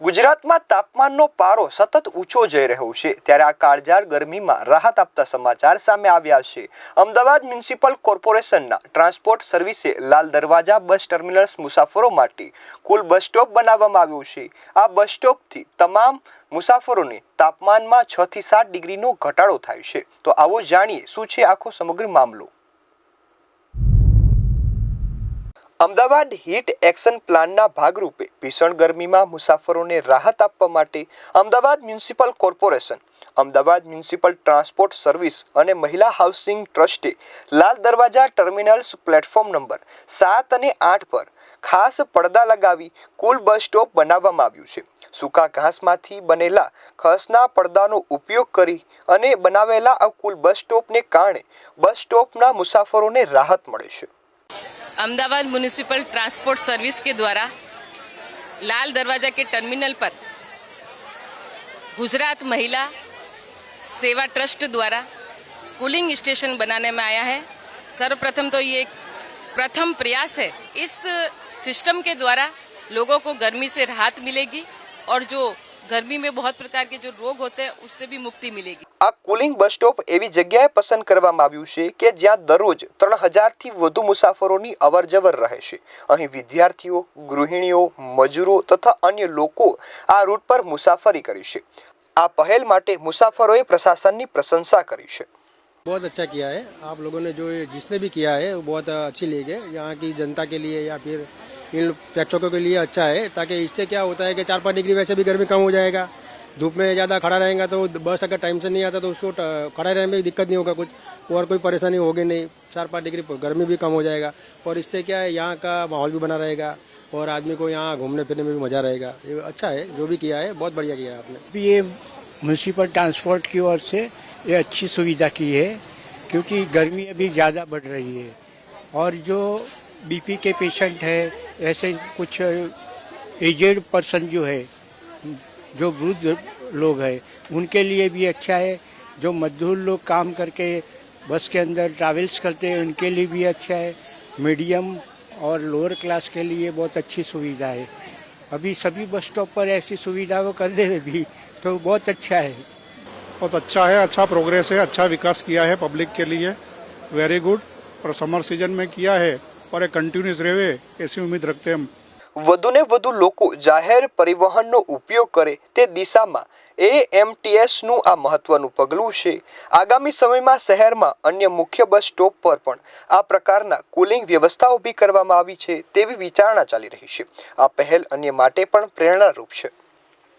ગુજરાતમાં તાપમાનનો પારો સતત ઊંચો જઈ રહ્યો છે. ત્યારે આ કાળજાર ગરમીમાં રાહત આપતા સમાચાર સામે આવ્યા છે. અમદાવાદ મ્યુનિસિપલ કોર્પોરેશનના ટ્રાન્સપોર્ટ સર્વિસે લાલ દરવાજા, બસ ટર્મિનલ્સ, મુસાફરો માટે કુલ બસ સ્ટોપ બનાવવામાં આવ્યું છે. આ બસ સ્ટોપથી તમામ મુસાફરોને તાપમાનમાં છથી સાત ડિગ્રીનો ઘટાડો થાય છે. તો આવો જાણીએ, શું છે આખો સમગ્ર મામલો? અમદાવાદ હીટ એક્શન પ્લાનના ભાગરૂપે ભીષણ ગરમીમાં મુસાફરોને રાહત આપવા માટે Ahmedabad municipal corporation, Ahmedabad municipal transport service અને મહિલા housing ટ્રસ્ટે Lal Darwaja terminals platform number સાત અને આઠ પર ખાસ પડદા લગાવી કુલ બસ સ્ટોપ બનાવવામાં આવ્યું છે. સૂકા ઘાસમાંથી બનેલા ખસના પડદાનો ઉપયોગ કરી અને બનાવેલા આ કુલ બસ સ્ટોપને કારણે બસ સ્ટોપના મુસાફરોને રાહત મળે છે. अहमदाबाद म्यूनिसिपल ट्रांसपोर्ट सर्विस के द्वारा लाल दरवाज़ा के टर्मिनल पर गुजरात महिला सेवा ट्रस्ट द्वारा कूलिंग स्टेशन बनाने में आया है। सर्वप्रथम तो ये प्रथम प्रयास है। इस सिस्टम के द्वारा लोगों को गर्मी से राहत मिलेगी और जो गर्मी में बहुत प्रकार के जो रोग होते हैं उससे भी मुक्ति मिलेगी આ કુલિંગ બસ સ્ટોપ એવી જગ્યાએ પસંદ કરવામાં આવ્યું છે કે જ્યાં દરરોજ ત્રણ હજારથી વધુ મુસાફરોની અવરજવર રહે છે અહીં વિદ્યાર્થીઓ ગૃહિણીઓ મજૂરો તથા અન્ય લોકો આ રૂટ પર મુસાફરી કરી છે આ પહેલ માટે મુસાફરોએ પ્રશાસનની પ્રશંસા કરી છે बहुत अच्छा किया है आप लोगों ने जो ये जिसने भी किया है वो बहुत अच्छी लीग है यहाँ की जनता के लिए या फिर इन प्रेक्षकों के लिए अच्छा है, ताकि इससे क्या होता है कि चार पाँच डिग्री वैसे भी गर्मी कम हो जाएगा। धूप में ज़्यादा खड़ा रहेगा तो बस अगर टाइम से नहीं आता तो उसको खड़ा रहने में भी दिक्कत नहीं होगा कुछ, और कोई परेशानी होगी नहीं। चार पाँच डिग्री गर्मी भी कम हो जाएगा, और इससे क्या है, यहाँ का माहौल भी बना रहेगा, और आदमी को यहाँ घूमने फिरने में भी मज़ा रहेगा। ये अच्छा है, जो भी किया है, बहुत बढ़िया किया है आपने। ये म्यूनसिपल ट्रांसपोर्ट की ओर से ये अच्छी सुविधा की है, क्योंकि गर्मी अभी ज़्यादा बढ़ रही है, और जो बीपी के पेशेंट है, ऐसे कुछ एजेड पर्सन जो है, जो वृद्ध लोग हैं, उनके लिए भी अच्छा है। जो मजदूर लोग काम करके बस के अंदर ट्रैवल्स करते हैं, उनके लिए भी अच्छा है। मीडियम और लोअर क्लास के लिए बहुत अच्छी सुविधा है। अभी सभी बस स्टॉप पर ऐसी सुविधा वो कर दे भी तो बहुत अच्छा है। बहुत अच्छा है अच्छा प्रोग्रेस है अच्छा विकास किया है पब्लिक के लिए। वेरी गुड और समर सीज़न में किया है। और ये कंटिन्यूस रहे ऐसी उम्मीद रखते हैं हम વધુને વધુ લોકો જાહેર પરિવહનનો ઉપયોગ કરે તે દિશામાં એએમટીએસનું આ મહત્વનું પગલું છે આગામી સમયમાં શહેરમાં અન્ય મુખ્ય બસ સ્ટોપ પર પણ આ પ્રકારના કુલિંગ વ્યવસ્થા ઊભી કરવામાં આવી છે તેવી વિચારણા ચાલી રહી છે આ પહેલ અન્ય માટે પણ પ્રેરણારૂપ છે